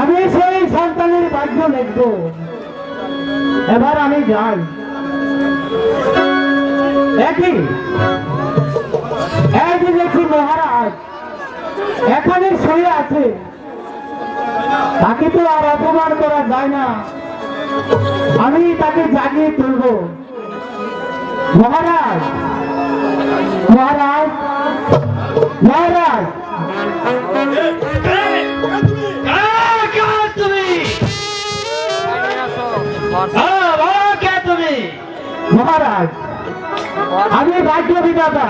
আমি সেই সন্তানের ভাগ্য লিখব। এবার আমি যাই। একই যে দেখছি মহারাজ, এখানে শুয়ে আছে। তাকে তো আর অপমান করা যায় না। আমি তাকে জাগিয়ে তুলব। মহারাজ মহারাজ মহারাজ। মহারাজ, আমি রাজ্য বিধাতা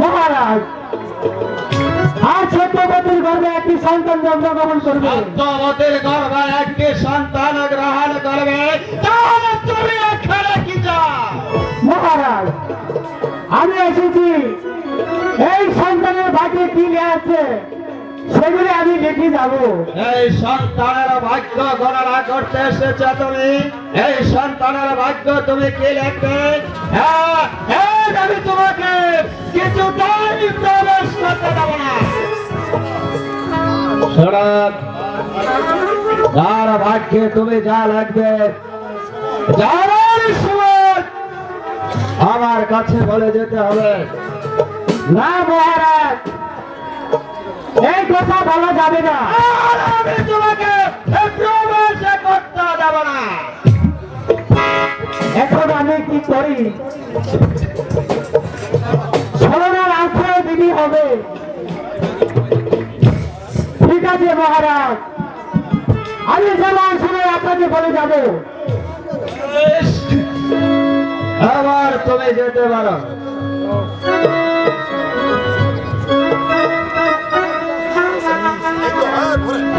মহারাজ গর্ভে একটি সন্তান জন্মগ্রহণ করবে। সত্যবতীর গর্ভে একটি সন্তান গ্রহণ করবে। তাহলে তুমি এখানে কি মহারাজ আমি এসেছি। এই সন্তানের ভাগ্যে কি আছে? সেগুলি আমি লিখে যাব। এই সন্তানের ভাগ্য গণনা করতে এসেছে তুমি। এই সন্তানের ভাগ্য তুমি কি লিখবে? হ্যাঁ, আমি তোমাকে কিছু টাইম প্রবেশ করতে দেব না। তার ভাগ্যে তুমি যা লাগবে আমার কাছে বলে যেতে হবে। না মহারাজ এই কথা বলা যাবে না। আর আমি তোমাকে প্রবেশ করতে দেব না। এখন আমি কি করি? ছলনার আশ্রয় দিদি হবে। ঠিক আছে মহারাজ। আমি যেমন শুনে আপনাকে বলে যাব। আবার তুমি যেতে পারো।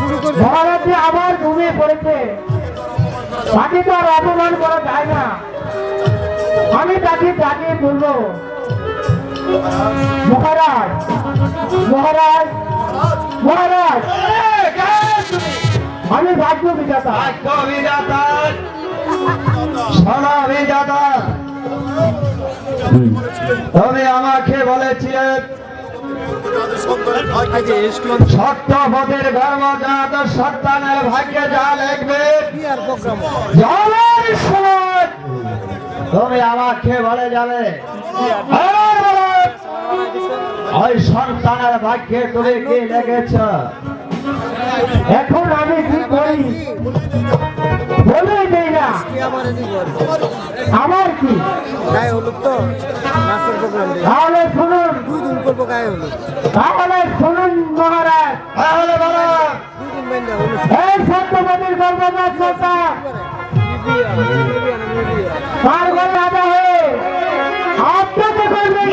শুরু করবে মহারাজজি আবার ঘুমিয়ে পড়েছে। তাকে তো আর অপমান করা যায় না। আমি তাকে জাগিয়ে তুলব। মহারাজ মহারাজ মহারাজ? আমি রাজ্য বিজাতা ভাগ্য বিধাতা সোনা বিধাতা তুমি আমাকে বলেছিলে সত্য ভাগ্যে যা। তুমি আমাকে বলে যাবে বলো, ওই সন্তানের ভাগ্যে তুমি কি লেগেছ এখন আমি কি করি বলে দেই না। আমার কি। গায়ে হলো তো? নাচের প্রোগ্রাম তাহলে শুনুন। দুই দিন করব গায়ে হলুদ। তাহলে শুনুন মহারাজ। তাহলে মহারাজ এই সত্যপতির গর্ভপাত নেতা। তার গলা হয়ে। আপনাকে করবেন